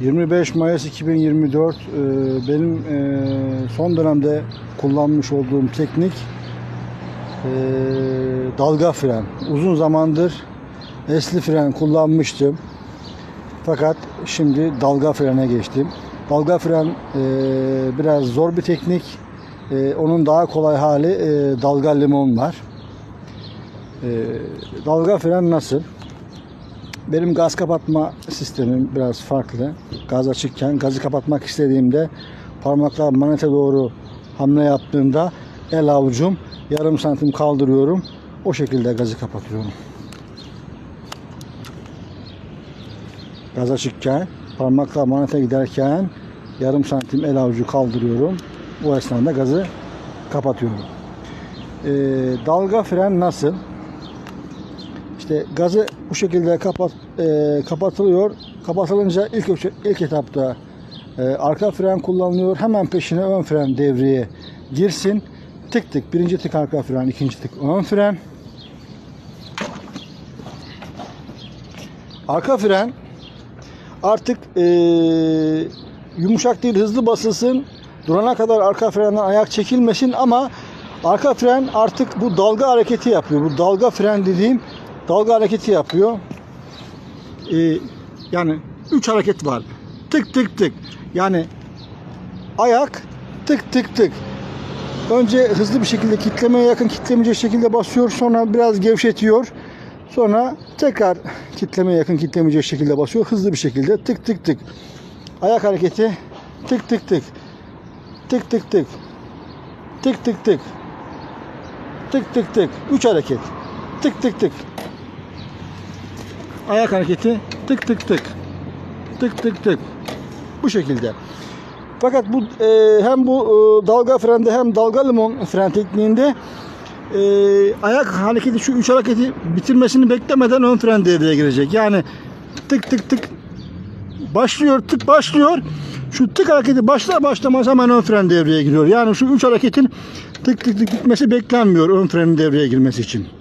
25 Mayıs 2024 e, benim e, son dönemde kullanmış olduğum teknik e, dalga fren. Uzun zamandır esli fren kullanmıştım. Fakat şimdi dalga frene geçtim. Dalga fren biraz zor bir teknik. Onun daha kolay hali dalga limon var. Dalga fren nasıl? Benim gaz kapatma sistemim biraz farklı. Gaz açıkken gazı kapatmak istediğimde parmaklar manete doğru hamle yaptığımda el avucum yarım santim kaldırıyorum. O şekilde gazı kapatıyorum. Gaz açıkken parmaklar manete giderken yarım santim el avucu kaldırıyorum. Bu esnada gazı kapatıyorum. Ee, dalga fren nasıl? İşte gazı bu şekilde kapat e, kapatılıyor. Kapatılınca ilk ilk etapta e, arka fren kullanılıyor. Hemen peşine ön fren devreye girsin. Tık tık birinci tık arka fren, ikinci tık ön fren. Arka fren artık e, yumuşak değil hızlı basılsın. Durana kadar arka frenden ayak çekilmesin ama arka fren artık bu dalga hareketi yapıyor. Bu dalga fren dediğim dalga hareketi yapıyor. Ee, yani üç hareket var. Tık tık tık. Yani ayak tık tık tık. Önce hızlı bir şekilde kitlemeye yakın kitlemeyecek şekilde basıyor. Sonra biraz gevşetiyor. Sonra tekrar kitlemeye yakın kitlemeyecek şekilde basıyor. Hızlı bir şekilde tık tık tık. Ayak hareketi tık tık tık. Tık tık tık. Tık tık tık. Tık tık tık. Üç hareket. Tık tık tık. Ayak hareketi tık tık tık. Tık tık tık. Bu şekilde. Fakat bu e, hem bu e, dalga frende hem dalga limon fren tekniğinde e, ayak hareketi şu üç hareketi bitirmesini beklemeden ön fren devreye girecek. Yani tık tık tık başlıyor tık başlıyor. Şu tık hareketi başlar başlamaz hemen ön fren devreye giriyor. Yani şu üç hareketin tık tık tık bitmesi beklenmiyor ön frenin devreye girmesi için.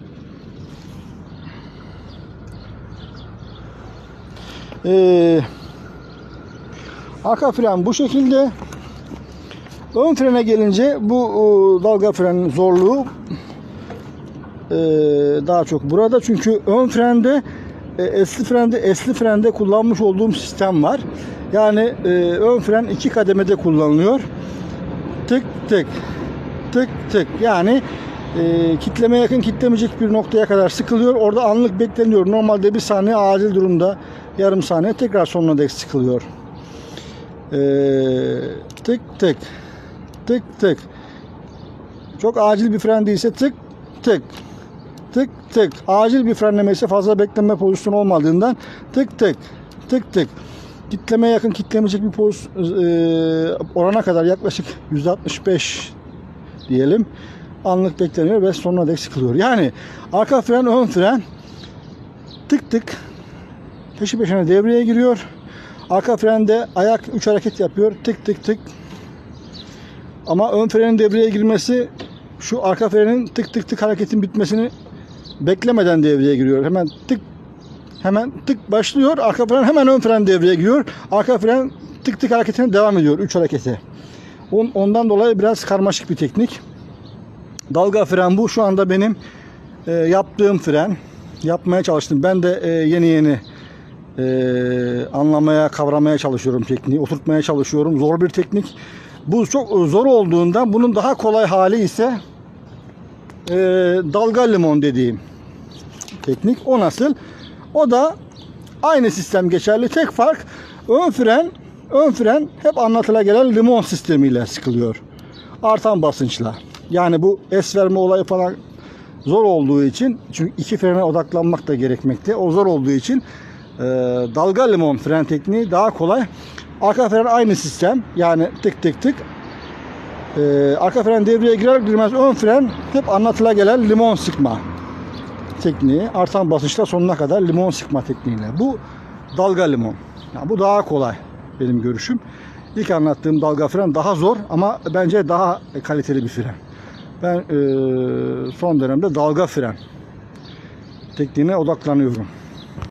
Ee, arka fren bu şekilde. Ön frene gelince bu o, dalga frenin zorluğu e, daha çok burada. Çünkü ön frende e, esli frende esli frende kullanmış olduğum sistem var. Yani e, ön fren iki kademede kullanılıyor. Tık tık tık tık. Yani e, kitleme yakın kitlemeyecek bir noktaya kadar sıkılıyor. Orada anlık bekleniyor. Normalde bir saniye acil durumda yarım saniye tekrar sonuna dek sıkılıyor. E, tık tık tık tık. Çok acil bir fren değilse tık tık tık tık. Acil bir frenleme ise fazla bekleme pozisyonu olmadığından tık tık tık tık. Kitleme yakın kitlemeyecek bir poz, e, orana kadar yaklaşık %65 diyelim anlık bekleniyor ve sonuna dek sıkılıyor. Yani arka fren ön fren tık tık peşi peşine devreye giriyor. Arka frende ayak 3 hareket yapıyor. Tık tık tık. Ama ön frenin devreye girmesi şu arka frenin tık tık tık hareketin bitmesini beklemeden devreye giriyor. Hemen tık hemen tık başlıyor. Arka fren hemen ön fren devreye giriyor. Arka fren tık tık hareketine devam ediyor. 3 hareketi. On- Ondan dolayı biraz karmaşık bir teknik. Dalga fren bu. Şu anda benim e, yaptığım fren. Yapmaya çalıştım. Ben de e, yeni yeni e, anlamaya, kavramaya çalışıyorum tekniği. Oturtmaya çalışıyorum. Zor bir teknik. Bu çok zor olduğunda bunun daha kolay hali ise e, dalga limon dediğim teknik. O nasıl? O da aynı sistem geçerli. Tek fark ön fren ön fren hep anlatıla gelen limon sistemiyle sıkılıyor. Artan basınçla. Yani bu es verme olayı falan zor olduğu için çünkü iki frene odaklanmak da gerekmekte. O zor olduğu için e, dalga limon fren tekniği daha kolay. Arka fren aynı sistem. Yani tık tık tık. E, arka fren devreye girer girmez ön fren hep anlatıla gelen limon sıkma tekniği. Artan basınçla sonuna kadar limon sıkma tekniğiyle. Bu dalga limon. Yani bu daha kolay benim görüşüm. İlk anlattığım dalga fren daha zor ama bence daha kaliteli bir fren. Ben e, son dönemde dalga fren tekniğine odaklanıyorum.